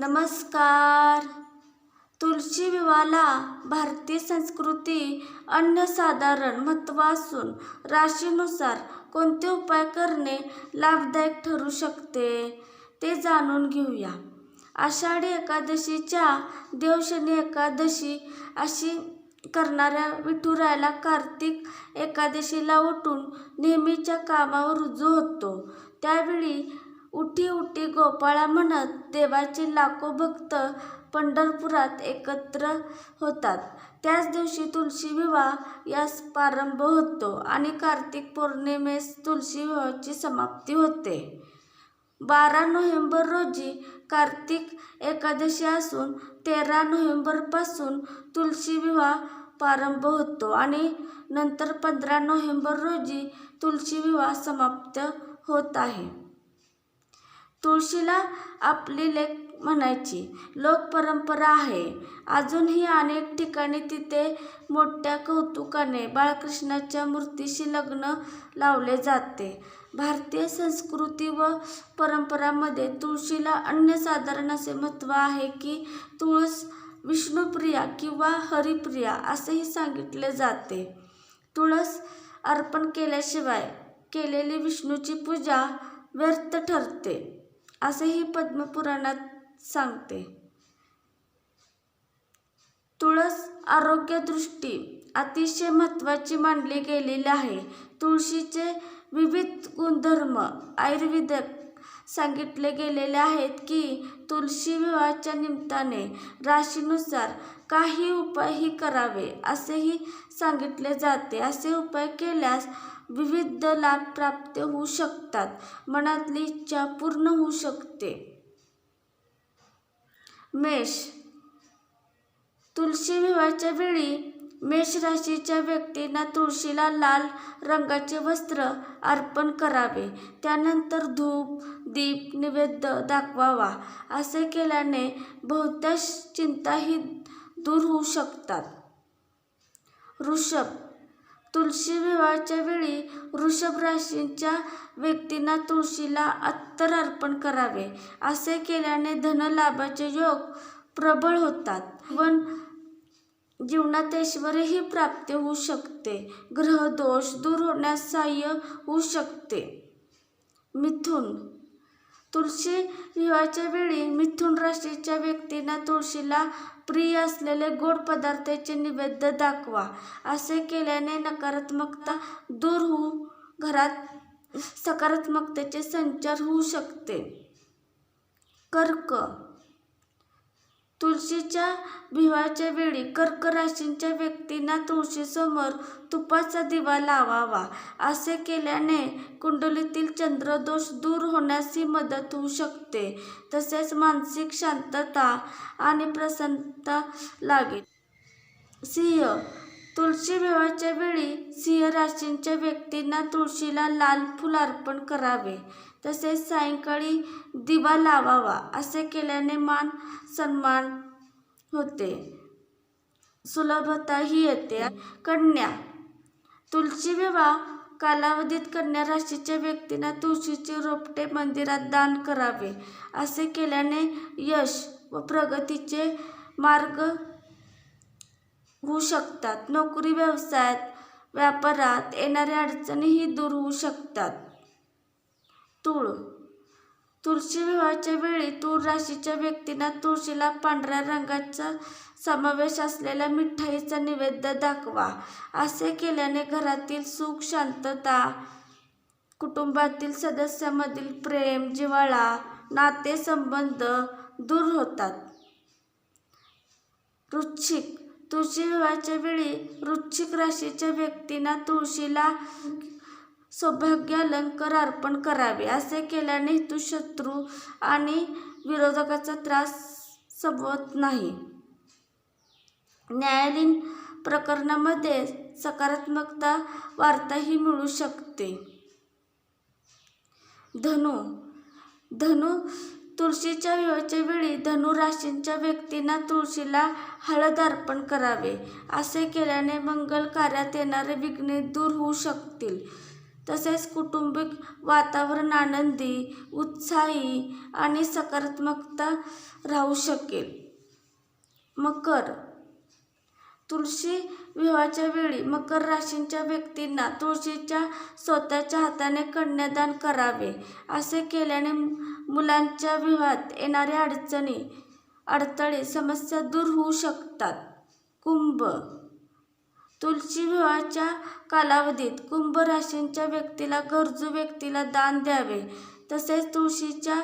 नमस्कार. तुळशी विवाहाला भारतीय संस्कृती अन्यसाधारण महत्त्व असून राशीनुसार कोणते उपाय करणे लाभदायक ठरू शकते ते जाणून घेऊया. आषाढी एकादशीच्या देवशनी एकादशी अशी करणाऱ्या विठुरायाला कार्तिक एकादशीला उठून नेहमीच्या कामावर रुजू होतो. त्यावेळी उठी उठी गोपाळा म्हणत देवाचे लाखो भक्त पंढरपुरात एकत्र होतात. त्याच दिवशी तुळशी विवाह यास प्रारंभ होतो आणि कार्तिक पौर्णिमेस तुळशी विवाहाची समाप्ती होते. बारा नोव्हेंबर रोजी कार्तिक एकादशी असून तेरा नोव्हेंबरपासून तुळशी विवाह प्रारंभ होतो आणि नंतर पंधरा नोव्हेंबर रोजी तुळशी विवाह समाप्त होत आहे. तुळशीला आपली लेक म्हणायची. लोकपरंपरा आहे. अजूनही अनेक ठिकाणी तिथे मोठ्या कौतुकाने बाळकृष्णाच्या मूर्तीशी लग्न लावले जाते. भारतीय संस्कृती व परंपरामध्ये तुळशीला अन्यसाधारण असे महत्त्व आहे की तुळस विष्णुप्रिया किंवा हरिप्रिया असेही सांगितले जाते. तुळस अर्पण केल्याशिवाय केलेली विष्णूची पूजा व्यर्थ ठरते. असेही पद्मपुराणात सांगते. तुळस आरोग्यदृष्टी अतिशय महत्त्वाची मानली गेलेली आहे. तुळशीचे विविध गुणधर्म आयुर्वेदक सांगितले गेलेले आहेत की तुळशी विवाहाच्या निमित्ताने राशीनुसार काही उपायही करावे असेही सांगितले जाते. असे उपाय केल्यास विविध लाभ प्राप्त होऊ शकतात. मनातली इच्छा पूर्ण होऊ शकते. मेष तुळशी विवाहाच्या वेळी मेष राशीच्या व्यक्तींना तुळशीला लाल रंगाचे वस्त्र अर्पण करावे. त्यानंतर धूप दीप निवेद्य दाखवावा. असे केल्याने बहुतांश चिंताही दूर होऊ शकतात. वृषभ. तुळशी विवाहाच्या वेळी वृषभ राशीच्या व्यक्तींना तुळशीला अत्तर अर्पण करावे. असे केल्याने धनलाभाचे योग प्रबळ होतात. वन जीवनात ऐश्वरही प्राप्त होऊ शकते. ग्रहदोष दूर होण्यास सहाय्य होऊ शकते. मिथुन. तुळशी विवाहाच्या वेळी मिथुन राशीच्या व्यक्तींना तुळशीला प्रिय असलेले गोड पदार्थाचे निवेद्य दाखवा. असे केल्याने नकारात्मकता दूर होऊ घरात सकारात्मकतेचे संचार होऊ शकते. कर्क. तुळशीच्या विवाहाच्या वेळी कर्क राशींच्या व्यक्तींना तुळशीसमोर तुपाचा दिवा लावावा असे केल्याने कुंडलीतील चंद्रदोष दूर होण्यासही मदत होऊ शकते. तसेच मानसिक शांतता आणि प्रसन्नता लागेल. सिंह तुळशी विवाहाच्या वेळी सिंह राशींच्या व्यक्तींना तुळशीला लाल फूल अर्पण करावे. तसेच सायंकाळी दिवा लावावा असे केल्याने मान सन्मान होते. सुलभताही येते. कन्या तुळशी विवाह कालावधीत कन्या राशीच्या व्यक्तींना तुळशीचे रोपटे मंदिरात दान करावे असे केल्याने यश व प्रगतीचे मार्ग होऊ शकतात. नोकरी व्यवसायात व्यापारात येणाऱ्या अडचणीही दूर होऊ शकतात. तूळ. तुळशी विवाहाच्या वेळी तूळ राशीच्या व्यक्तींना तुळशीला पांढऱ्या रंगाचा समावेश असलेल्या मिठाईचा नैवेद्य दाखवा. असे केल्याने घरातील सुख शांतता कुटुंबातील सदस्यामधील प्रेम जिव्हाळा नातेसंबंध दूर होतात. वृश्चिक. तुळशी विवाहाच्या वेळी वृश्चिक राशीच्या व्यक्तींना तुळशीला सौभाग्य अलंकार अर्पण करावे असे केल्याने तू शत्रू आणि विरोधकाचा त्रास संभवत नाही. न्यायालयीन प्रकरणामध्ये सकारात्मकता वार्ताही मिळू शकते. धनु धनु तुळशीच्या विवाहाच्या वेळी धनु राशींच्या व्यक्तींना तुळशीला हळद अर्पण करावे असे केल्याने मंगल कार्यात येणारे विघ्ने दूर होऊ शकतील. तसेच कुटुंबिक वातावरण आनंदी उत्साही आणि सकारात्मकता राहू शकेल. मकर तुळशी विवाहाच्या वेळी मकर राशींच्या व्यक्तींना तुळशीच्या स्वतःच्या हाताने कन्यादान करावे असे केल्याने मुलांच्या विवाहात येणाऱ्या अडचणी अडथळे समस्या दूर होऊ शकतात. कुंभ तुळशी विवाहाच्या कालावधीत कुंभ राशींच्या व्यक्तीला गरजू व्यक्तीला दान द्यावे. तसेच तुळशीच्या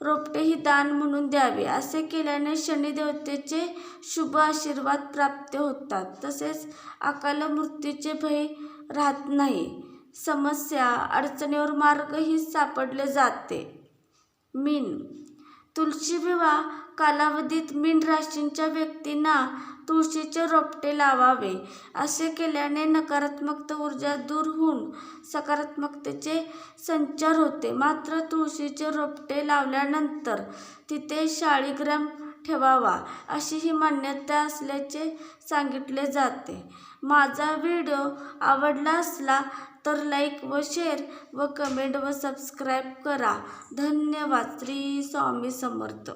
रोपटेही दान म्हणून द्यावे. असे केल्याने शनिदेवतेचे शुभ आशीर्वाद प्राप्त होतात. तसेच अकाल मृत्यूचे भय राहत नाही. समस्या अडचणीवर मार्गही सापडले जाते. मीन तुळशी विवाह कालावधीत मीन राशीच्या व्यक्तींना तुळशीचे रोपटे लावावे असे केल्याने नकारात्मक ऊर्जा दूर होऊन सकारात्मकतेचे संचार होते. मात्र तुळशीचे रोपटे लावल्यानंतर तिथे शाळीग्राम ठेवावा अशी ही मान्यता असल्याचे सांगितले जाते. माझा व्हिडिओ आवडला असला तर लाईक व शेअर व कमेंट व सबस्क्राईब करा. धन्यवाद. श्री स्वामी समर्थ.